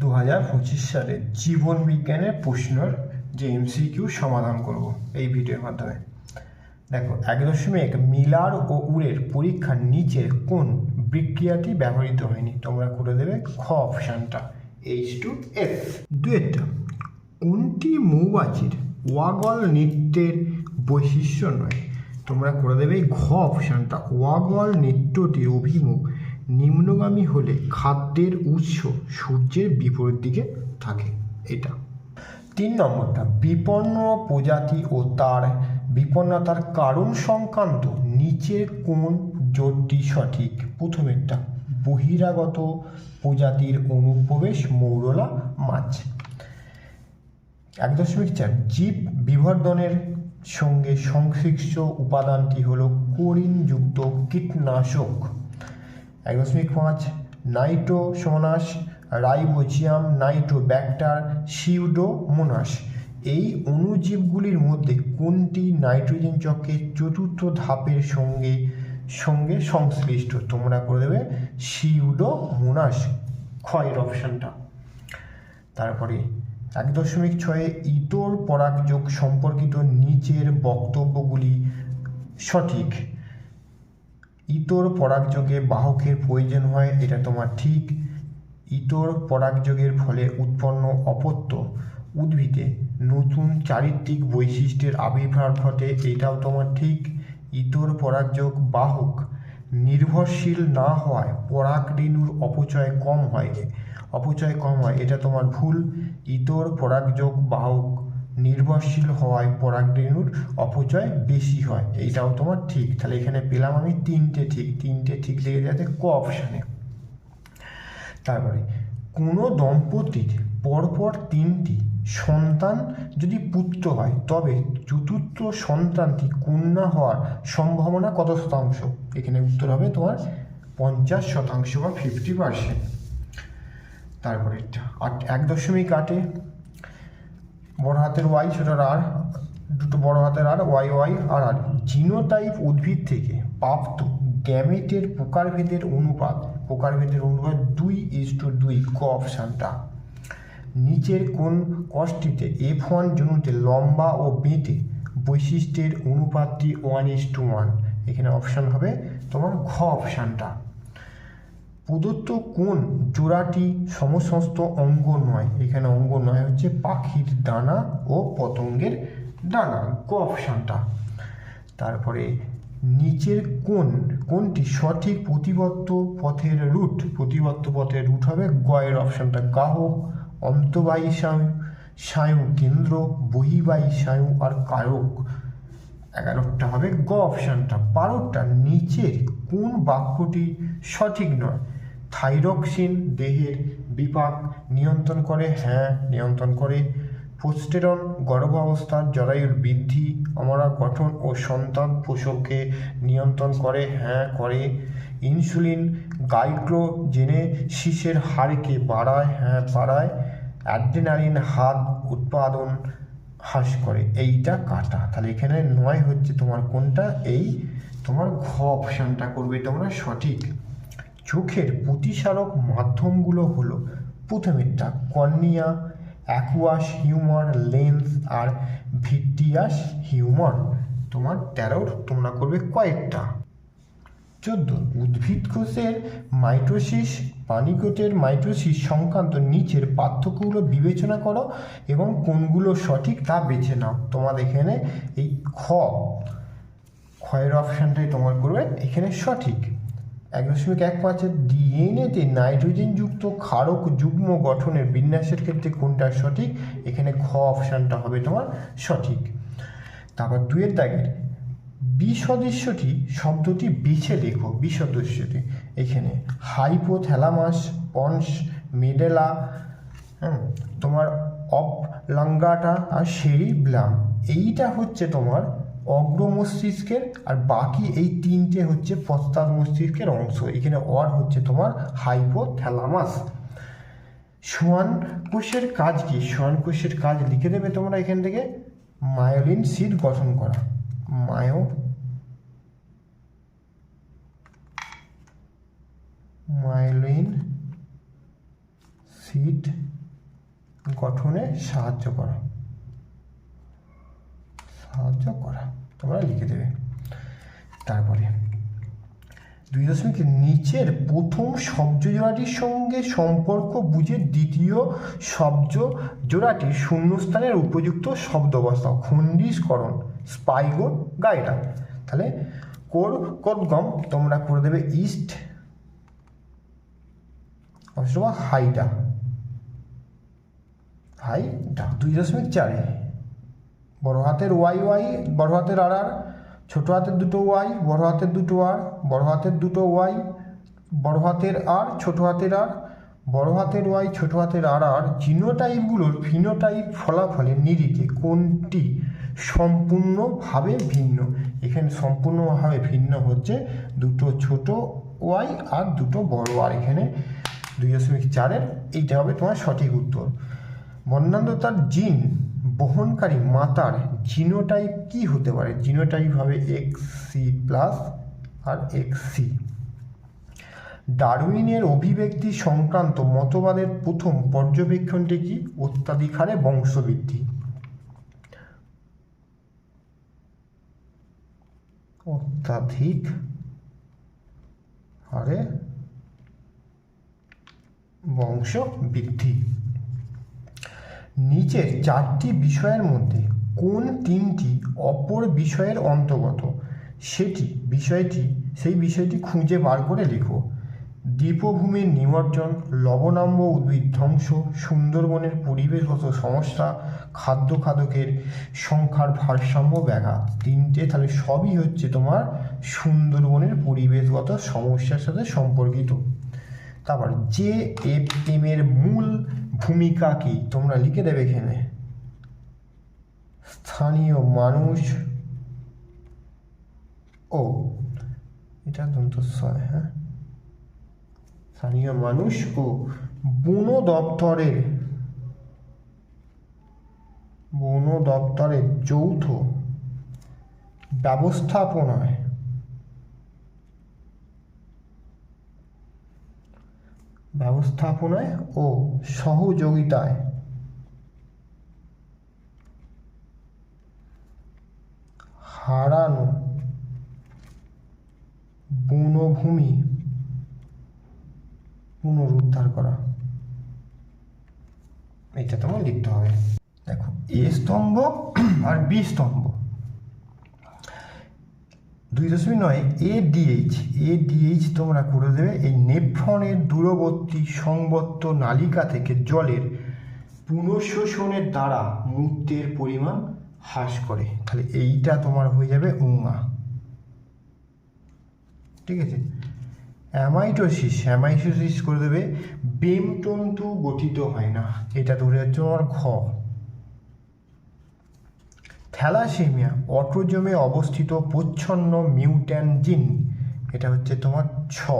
দু হাজার পঁচিশ সালে জীবন বিজ্ঞানের প্রশ্নর যে এমসিকিউ সমাধান করব এই ভিডিওর মাধ্যমে। দেখো, এক দশমিক মিলার ও উড়ের পরীক্ষার নিচের কোন বিক্রিয়াটি ব্যবহৃত হয়নি? তোমরা করে দেবে খ অপশানটা এইচ টু এফ দুয়েরটা, কোনটি মৌমাছির ওয়াগল নৃত্যের বৈশিষ্ট্য নয়? তোমরা করে দেবে ঘ অপশানটা, ওয়াগল নৃত্যটির অভিমুখ। নিম্নগামী হলে খাদ্যের উৎস সূর্যের বিপরীত দিকে থাকে, এটা। তিন নম্বরটা, বিপন্ন প্রজাতি ও তার বিপন্নতার কারণ সংক্রান্ত নিচের কোন জোটটি সঠিক? প্রথমেরটা বহিরাগত প্রজাতির অনুপ্রবেশ মৌরলা মাছ। এক দশমিক চার, জীব বিবর্ধনের সঙ্গে সংশ্লিষ্ট উপাদানটি হল কোরিনযুক্ত কীটনাশক। এক দশমিক পাঁচ নাইট্রোসোনাস রাইবোজিয়াম নাইট্রোব্যাক্টার সিউডোমোনাস এই অণুজীবগুলির মধ্যে কোনটি নাইট্রোজেন চক্রের চতুর্থ ধাপের সঙ্গে সঙ্গে সংশ্লিষ্ট? তোমরা করে দেবে সিউডোমোনাস ক্ষয়ের অপশানটা। তারপরে এক দশমিক ছয়ে ইতর পরাগযোগ সম্পর্কিত নিচের বক্তব্যগুলি সঠিক। ইতর পরাগযোগে বাহকের প্রয়োজন হয়, এটা তোমার ঠিক। ইতর পরাগযোগের ফলে উৎপন্ন অপত্য উদ্ভিদে নতুন চারিত্রিক বৈশিষ্ট্যের আবির্ভাব ঘটে, এটাও তোমার ঠিক। ইতর পরাগযোগ বাহক নির্ভরশীল না হওয়ায় পরাগ রেণুর অপচয় কম হয়। অপচয় কম হয়, এটা তোমার ভুল। ইতর পরাগযোগ বাহক নির্ভরশীল হওয়ায় পরাগ রেণুর অপচয় বেশি হয়। এইটাও তোমার ঠিক। তাহলে এখানে পেলাম আমি তিনটে ঠিক। তিনটে ঠিক লেগে যাতে ক অপশানে তারপরে, কোনো দম্পতির পরপর তিনটি সন্তান যদি পুত্র হয়, তবে চতুর্থ সন্তানটি কন্যা হওয়ার সম্ভাবনা কত শতাংশ? এখানে উত্তর হবে তোমার পঞ্চাশ শতাংশ বা ফিফটি পার্সেন্ট তারপরে, আট এক দশমিক আটে বড় হাতের ওয়াই ছোটার আর দুটো বড় হাতের R Y Y R R genotype উদ্ভিদ থেকে প্রাপ্ত গ্যামেটের প্রকারভেদের অনুপাত প্রকারভেদের অনুপাত দুই ইস টু দুই, ক অপশানটা নিচের কোন কষ্টিতে এফ ওয়ান জনুতে লম্বা ও বেঁটে বৈশিষ্ট্যের অনুপাতটি ওয়ান ইস টু ওয়ান এখানে অপশান হবে তোমার ঘ অপশানটা প্রদত্ত কোন জোড়াটি সমসমস্ত অঙ্গ নয়। এখানে অঙ্গ নয় হচ্ছে পাখির দানা ও পতঙ্গের ডানা। ক অপশানটা। তারপরে নিচের কোন কোনটি সঠিক প্রতিবত্ত পথের রুট। প্রতিবত্ত পথের রুট হবে গয়ের অপশানটা। গাহক অন্তবায়ী স্নায়ু স্নায়ু কেন্দ্র, বহিবায়ী স্নায়ু আর কায়ক। এগারোটা হবে গ অপশানটা। বারোটা, নিচের কোন বাক্যটি সঠিক নয়? থাইরক্সিন দেহের বিপাক নিয়ন্ত্রণ করে হ্যাঁ নিয়ন্ত্রণ করে। পোস্টেরন গর্ভাবস্থার জরায়ুর বৃদ্ধি অমরা গঠন ও সন্তান প্রসবকে নিয়ন্ত্রণ করে হ্যাঁ করে। ইনসুলিন গাইক্রোজেনেসিসের হারকে বাড়ায় হ্যাঁ বাড়ায়। অ্যাড্রেনালিন হাত উৎপাদন হ্রাস করে। এইটা কাটা। তাহলে এখানে নয় হচ্ছে তোমার কোনটা? এই তোমার ঘ অপশানটা করবে তোমরা সঠিক। চোখের প্রতিসারক মাধ্যমগুলো হলো প্রথমেরটা কর্নিয়া অ্যাকুয়াস হিউমার লেন্স আর ভিটিয়াস হিউমার তোমার তেরোর তোমরা করবে কয়েকটা। চোদ্দ, উদ্ভিদ কোষের মাইটোসিস, পানিকোটের মাইটোসিস সংক্রান্ত নিচের পার্থক্যগুলো বিবেচনা করো এবং কোনগুলো সঠিক তা বেছে নাও। তোমার এখানে এই খ, ক্ষয়ের অপশানটাই তোমার করবে। এখানে সঠিক। এক দশমিক এক পাঁচের ডিএনএতে নাইট্রোজেনযুক্ত ক্ষারক যুগ্ম গঠনের বিন্যাসের ক্ষেত্রে কোনটা সঠিক? এখানে খ অপশানটা হবে তোমার সঠিক। তারপর দুয়ের দাগের বিসদৃশ্যটি শব্দটি বেছে লেখো, বিসদৃশ্যটি। এখানে হাইপোথ্যালামাস, পন্স, মেডেলা হ্যাঁ তোমার অবলাঙ্গাটা আর সেরিব্লাম, এইটা হচ্ছে তোমার অগ্র মস্তিষ্কের আর বাকি এই তিনটে হচ্ছে পশ্চাৎ মস্তিষ্কের অংশ। এখানে অর হচ্ছে তোমার হাইপোথ্যালামাস সোয়ান কোষের কাজ কি? সোয়ান কোষের কাজ লিখে দেবে তোমরা এখান থেকে। মায়োলিন সিট গঠন করা। মায়ো মায়োলিন সিট গঠনে সাহায্য করা। সাহায্য করা। তোমরা লিখে দেবে। তারপরে, দুই দশমিক নিচের প্রথম শব্দ জোড়াটির সঙ্গে সম্পর্ক বুঝে দ্বিতীয় শব্দ জোড়াটির শূন্যস্থানের উপযুক্ত শব্দ অবস্থা খণ্ডিসকরণ স্পাইগো গাইডা তাহলে, কোর কোদগম তোমরা করে দেবে ইস্ট, অথবা হাইডা। হাইডা, দুই দশমিক চারে। বড় হাতের ওয়াই ওয়াই, বড় হাতের আর আর, ছোটো হাতের দুটো ওয়াই, বড় হাতের দুটো আর, বড় হাতের দুটো ওয়াই, বড় হাতের আর, ছোটো হাতের আর, বড় হাতের ওয়াই, ছোটো হাতের আর আর, জিনোটাইপগুলোর ফিনোটাইপ ফলাফলের নিরিখে কোনটি সম্পূর্ণভাবে ভিন্ন? এখানে সম্পূর্ণভাবে ভিন্ন হচ্ছে দুটো ছোট ওয়াই আর দুটো বড় আর। এখানে দুই দশমিক চারের, এইটা হবে তোমার সঠিক উত্তর। বর্ণান্ধতার জিন বহনকারী মাতার জিনোটাইপ কি হতে পারে? জিনোটাইপ হবে এক্স সি প্লাস আর এক্স সি ডারউইনের অভিব্যক্তি সংক্রান্ত মতবাদের প্রথম পর্যবেক্ষণটি কি? অত্যাধিক হারে বংশবৃদ্ধি। অত্যাধিক হারে বংশ বৃদ্ধি নিচের চারটি বিষয়ের মধ্যে কোন তিনটি অপর বিষয়ের অন্তর্গত? সেটি বিষয়টি, সেই বিষয়টি খুঁজে বার করে লেখো। দ্বীপভূমির নিমজ্জন, লবণাম্ব উদ্ভিদ ধ্বংস, সুন্দরবনের পরিবেশগত সমস্যা, খাদ্য খাদকের সংখ্যার ভারসাম্য ব্যাঘাত। তিনটে তাহলে সবই হচ্ছে তোমার সুন্দরবনের পরিবেশগত সমস্যার সাথে সম্পর্কিত। তারপর, জে এফ এম এর মূল ভূমিকা কি তোমরা লিখে দেবে এখানে। স্থানীয় মানুষ ও, এটা দন্তস্বয় হ্যাঁ? স্থানীয় মানুষ ও বন দপ্তরের বন দপ্তরের যৌথ ব্যবস্থাপনায় ব্যবস্থাপনায় ও সহযোগিতায়। হারানো বনভূমি পুনরুদ্ধার করা। এটা তোমার লিখতে হবে। দেখো, এ স্তম্ভ আর বি স্তম্ভ। দুই দশমিক নয় এ ডিএইচ এ ডিএইচ তোমরা করে দেবে। এই নেফ্রনের দূরবর্তী সংবদ্ধ নালিকা থেকে জলের পুনঃশোষণের দ্বারা মূত্রের পরিমাণ হ্রাস করে। তাহলে এইটা তোমার হয়ে যাবে উঙা ঠিক আছে? অ্যামাইটোসিস অ্যামাইটোসিস করে দেবে। বেমতন্তু গঠিত হয় না। এটা ধরে যাচ্ছে তোমার ঘ। থ্যালাসেমিয়া, অটোজমে অবস্থিত প্রচ্ছন্ন মিউট্যান জিন। এটা হচ্ছে তোমার ছ।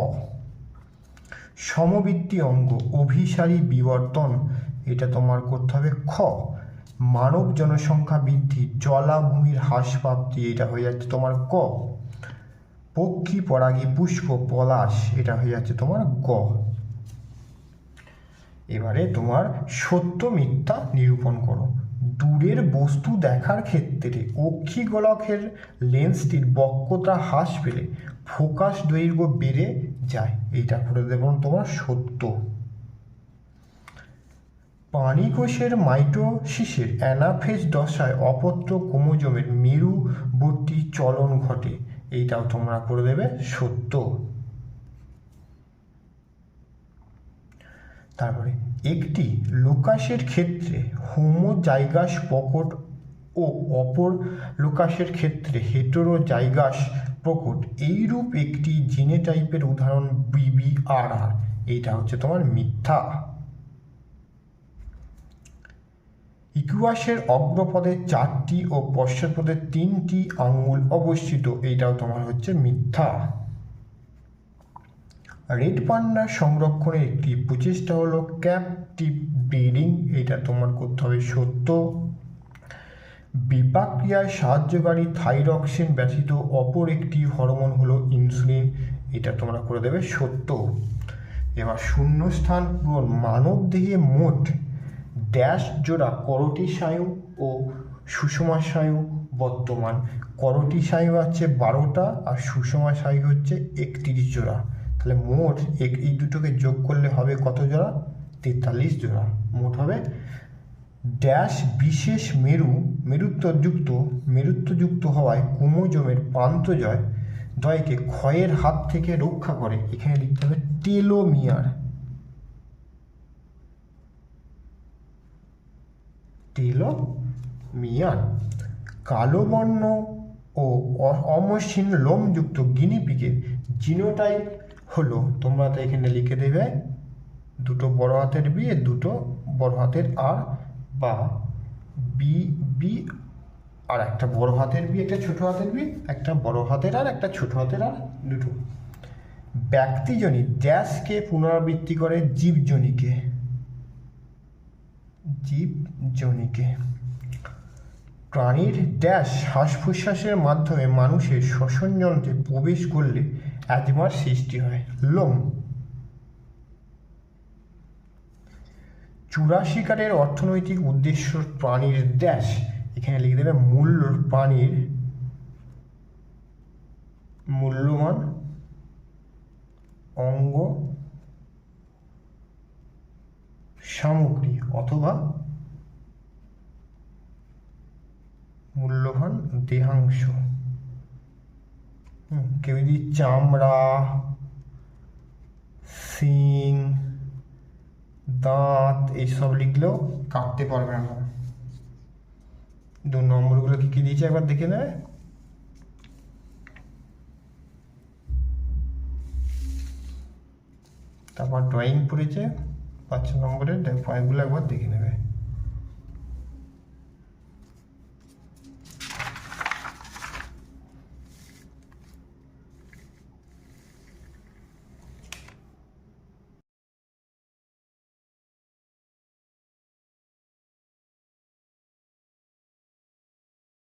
সমবৃত্তি অঙ্গ, অভিসারী বিবর্তন। এটা তোমার করতে হবে খ। মানব জনসংখ্যা বৃদ্ধি জলাভূমির হ্রাসপ্রাপ্তি, এটা হয়ে যাচ্ছে তোমার ক। পক্ষী পরাগী পুষ্প, পলাশ, এটা হয়ে যাচ্ছে তোমার গ। এবারে তোমার সত্য মিথ্যা নিরূপণ করো। দূরের বস্তু দেখার ক্ষেত্রে অক্ষিগোলকের লেন্সটির বক্রতা হ্রাস পেলে ফোকাস দৈর্ঘ্য বেড়ে যায়। এইটা করে দেব তোমার সত্য। পানিকোষের মাইটোসিসের অ্যানাফেজ দশায় অপত্র ক্রোমোজোমের মেরুবর্তী চলন ঘটে। এইটাও তোমরা করে দেবে সত্য। তারপরে একটি লোকাসের ক্ষেত্রে হোমোজাইগাস প্রকট ও অপর লোকাসের ক্ষেত্রে হেটেরোজাইগাস প্রকট, এইরূপ একটি জিনেটাইপের উদাহরণ বিবিআরআর। এইটা হচ্ছে তোমার মিথ্যা। ইকুয়াসের অগ্রপদে চারটি ও পশ্চাৎপদে তিনটি আঙ্গুল অবস্থিত, এইটাও তোমার হচ্ছে মিথ্যা। রেড পান্ডা সংরক্ষণের একটি প্রচেষ্টা হলো ক্যাপটিভ ব্রিডিং এটা তোমার করতে হবে সত্য। বিপাক্রিয়ায় সাহায্যকারী থাইরক্সিন ব্যতীত অপর একটি হরমোন হলো ইনসুলিন এটা তোমরা করে দেবে সত্য। এবার শূন্যস্থান পূরণ, মানব দেহে মোট ড্যাশ জোড়া করটি স্নায়ু ও সুষমা স্নায়ু বর্তমান। করটি স্নায়ু হচ্ছে বারোটা আর সুষমা স্নায়ু হচ্ছে একত্রিশ জোড়া। তাহলে মোট এই দুটোকে যোগ করলে হবে কত জোড়া? তেতাল্লিশ জোড়া। মোট হবে ড্যাশ বিশেষ মেরু, মেরুত্বযুক্ত মেরুত্বযুক্ত হওয়ায় ক্রোমোজোমের প্রান্তজয় দয়কে ক্ষয়ের হাত থেকে রক্ষা করে। এখানে লিখতে হবে টেলোমিয়ার। টেলোমিয়ার। কালো বর্ণ ও অ- অমসৃণ লোমযুক্ত গিনিপিগের জিনোটাইপ হলো, তোমরা তো এখানে লিখে দেবে দুটো বড় হাতের বি দুটো বড় হাতের আর বা বি বি আর একটা বড় হাতের বি একটা ছোট হাতের বি একটা বড় হাতের আর একটা ছোট হাতের আর দুটো। ব্যক্তিজনী ড্যাশকে পুনরাবৃত্তি করে জীবজনীকে। জীবজনীকে। প্রাণীর ড্যাশ শ্বাস প্রশ্বাসের মাধ্যমে মানুষের শ্বসন যন্ত্রে প্রবেশ করলে অ্যাজমার সৃষ্টি হয়। লোম। চূড়া শিকারের অর্থনৈতিক উদ্দেশ্য প্রাণীর ড্যাশ এখানে লিখে দেবে মূল্য প্রাণীর। মূল্যবান অঙ্গ সামগ্রী অথবা মূল্যবান দেহাংশ। কেউ যদি চামড়া, শিং, দাঁত এইসব লিখলেও কাটতে পারবে না। দু নম্বরগুলো কি কি দিয়েছে একবার দেখে নেবে তারপর ড্রয়িং পড়েছে, পাঁচ নম্বরের পয়েন্টগুলো একবার দেখে নেবে।